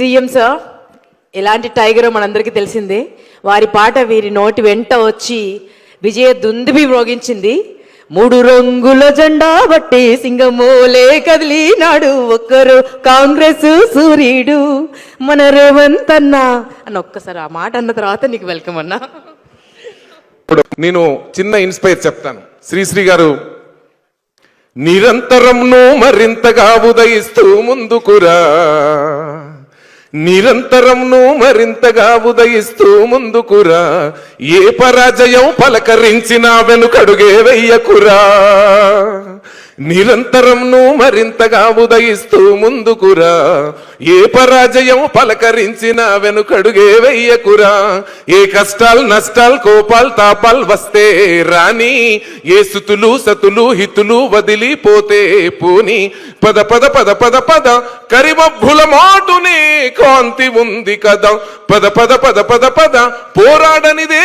CM sir ఎలాంటి టైగరో మనందరికీ తెలిసిందే వారి పాట వీరి నోటి వెంట వచ్చి విజయ దుందుబి మ్రోగించింది. మూడు రంగుల జెండా బట్టి సింగమోలే కదిలినాడు ఒక్కరు కాంగ్రెస్ సూర్యుడు. మన రేవంత్ అన్న అని ఒక్కసారి ఆ మాట అన్న తర్వాత నీకు వెల్కమ్ అన్నా. ఇప్పుడు నేను చిన్న ఇన్స్పైర్ చెప్తాను. శ్రీశ్రీ గారు నిరంతరంను మరింతగా ఉదయిస్తూ ముందుకురా నిరంతరంను మరింతగా ఉదయిస్తూ ముందుకురా. ఏ పరాజయం పలకరించినా వెనుకడుగే వెయ్యకురా. నిరంతరం నువ్వు మరింతగా ఉదయిస్తూ ముందుకురా. ఏ పరాజయం పలకరించిన వెనుకడుగే వెయ్యకురా. ఏ కష్టాలు నష్టాలు కోపాలు తాపాలు వస్తే రాని ఏ సుతులు సతులు హితులు వదిలిపోతే పోని. పద పద పద పద పద కరిమబ్బుల మాటునే కాంతి ఉంది కదా. పద పద పద పద పద పోరాడనిదే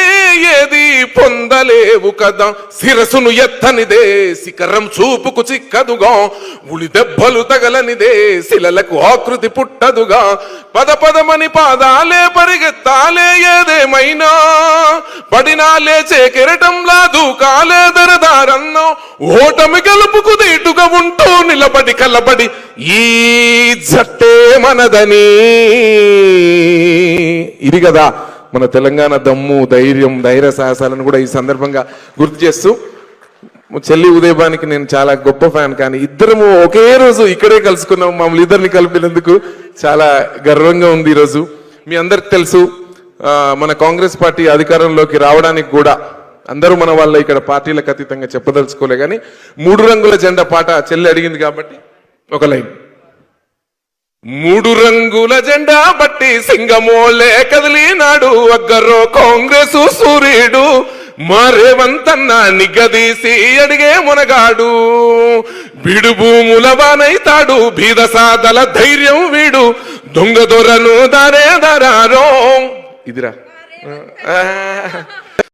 ఏది? పొందలేవు కదా. శిరసును ఎత్తనిదే శిఖరం చూపుకు చిక్కదుగా. ఉలి దెబ్బలు తగలనిదే శిలలకు ఆకృతి పుట్టదుగా. పద పదమని పాదాలే పరిగెత్తాలే ఏదేమైనా. పడినా లేచే కెరటంలా దూకాలే దరదారన్నో. ఓటమి గెలుపుకు దీటుగా ఉంటూ నిలబడి కలబడి ఈ జట్టే మనదని. ఇది కదా. మన తెలంగాణ దమ్ము ధైర్యం ధైర్య సాహసాలను కూడా ఈ సందర్భంగా గుర్తు చేస్తూ చెల్లి ఉదయభానికి నేను చాలా గొప్ప ఫ్యాన్ కానీ ఇద్దరము ఒకే రోజు ఇక్కడే కలుసుకున్నాం మమ్మల్ని ఇద్దరిని కలిపినందుకు చాలా గర్వంగా ఉంది ఈరోజు. మీ అందరికి తెలుసు మన కాంగ్రెస్ పార్టీ అధికారంలోకి రావడానికి కూడా అందరూ మన వాళ్ళ ఇక్కడ పార్టీలకు అతీతంగా చెప్పదలుచుకోలే కానీ మూడు రంగుల జెండా పాట చెల్లి అడిగింది కాబట్టి ఒక లైన్. మూడు రంగుల జెండా బట్టి సింగమోలే కదిలినాడు. అగ్గరో కాంగ్రెస్ సూర్యుడు మరేవంతన్న నిగ్గదీసి అడిగే మునగాడు. బిడు భూముల వానైతాడు బీద సాదల ధైర్యం వీడు. దొంగ దొరను దారే దరారో ఇదిరా.